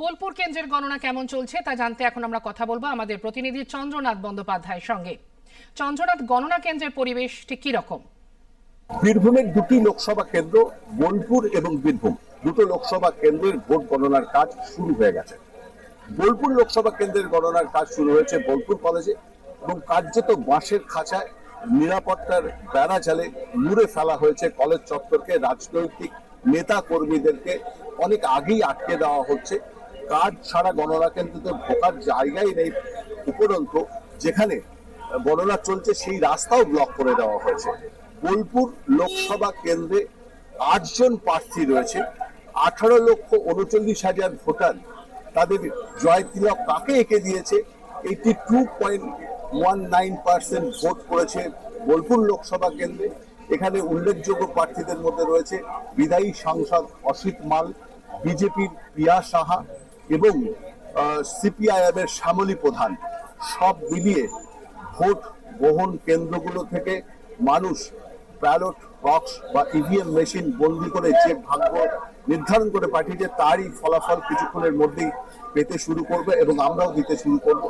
বোলপুর কেন্দ্রের গণনা কেমন চলছে তা জানতে এখন আমরা কথা বলব আমাদের প্রতিনিধি চন্দ্রনাথ বন্দ্যোপাধ্যায়ের সঙ্গে। চন্দ্রনাথ, গণনা কেন্দ্রের পরিবেশ ঠিক কি রকম বীরভূমের দুটি লোকসভা কেন্দ্র, বোলপুর এবং বীরভূম, দুটো লোকসভা কেন্দ্রের ভোট গণনার কাজ শুরু হয়ে গেছে। বোলপুর লোকসভা কেন্দ্রের গণনার কাজ শুরু হয়েছে বোলপুর কলেজে এবং কার্যত বাঁশের খাঁচায়, নিরাপত্তার বেড়া চালে মুড়ে ফেলা হয়েছে কলেজ চত্বরকে, রাজনৈতিক নেতা কর্মীদেরকে অনেক আগেই আটকে দেওয়া হচ্ছে। কার্ড ছাড়া গণনা কেন্দ্রতে ঢোকার জায়গাই নেই উপরন্ত, যেখানে গণনা চলছে সেই রাস্তাও ব্লক করে দেওয়া হয়েছে। বোলপুর লোকসভা কেন্দ্রে আটজন প্রার্থী রয়েছে। আঠারো লক্ষ উনচল্লিশ হাজার ভোটার তাদের জয় তিলক কাকে এঁকে দিয়েছে? Eighty two point one nine percent vote করেছে বোলপুর লোকসভা কেন্দ্রে। এখানে উল্লেখযোগ্য প্রার্থীদের মধ্যে রয়েছে বিদায়ী সাংসদ অসিত মাল, বিজেপির প্রিয়া সাহা এবং সিপিআইএম এর শ্যামলী প্রধান, সব মিলিয়ে ভোট গ্রহণ কেন্দ্রগুলো থেকে মানুষ ব্যালট বক্স বা ইভিএম মেশিন বন্দি করে যে ভাগ্য নির্ধারণ করে পাঠিয়েছে, তারই ফলাফল কিছুক্ষণের মধ্যেই পেতে শুরু করবে এবং আমরাও দিতে শুরু করব।